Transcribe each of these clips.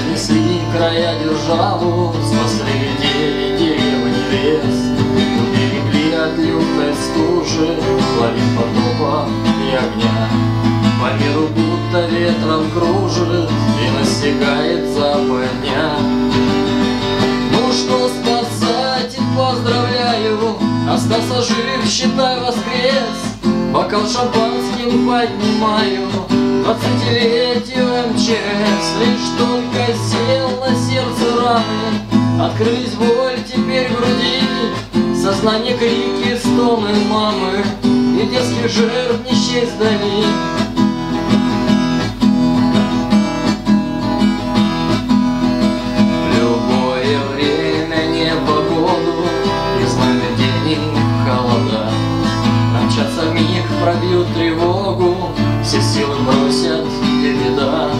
Превознесли края державу Спасли людей, деревни, лес Уберегли от лютой стужи Ловим потопа и огня. По миру будто ветром кружит И настигает западня Ну что, спасатель, поздравляю Остался жив, считай, воскрес. Бокал шампанским поднимаю Двадцатилетию МЧС Лишь только сел на сердце раны. Открылись боль теперь в груди. Сознание, крики, стоны мамы. И детских жертв не счесть вдали В любое время непогоду И знамя день и холода Промчатся миг, пробьют тревогу. Все силы бросят, и беда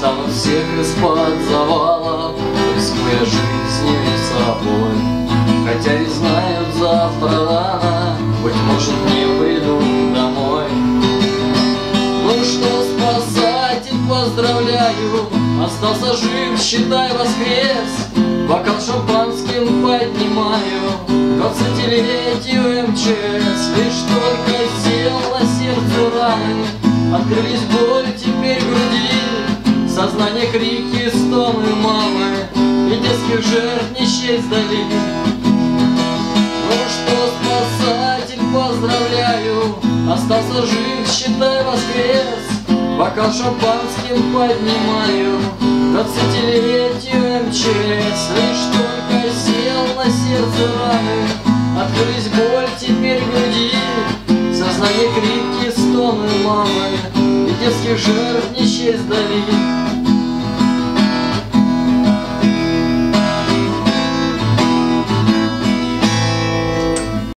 Достанут всех из-под завала Рискуя жизнью и собой. Хотя и знают завтра рано Быть может не придут домой. Ну что, спасатель, поздравляю Остался жив, считай, воскрес. Бокал шампанским поднимаю Двадцатилетию МЧС. Лишь только сел на сердце раны Открылись боль теперь груди Сознание, крики, стоны мамы И детских жертв не счесть вдали. Ну что, спасатель, поздравляю Остался жив, считай, воскрес. Бокал шампанским поднимаю Двадцатилетию МЧС. Лишь только сел на сердце раны Открылись боль теперь груди. Сознание крики, стоны мамы И детских жертв не счесть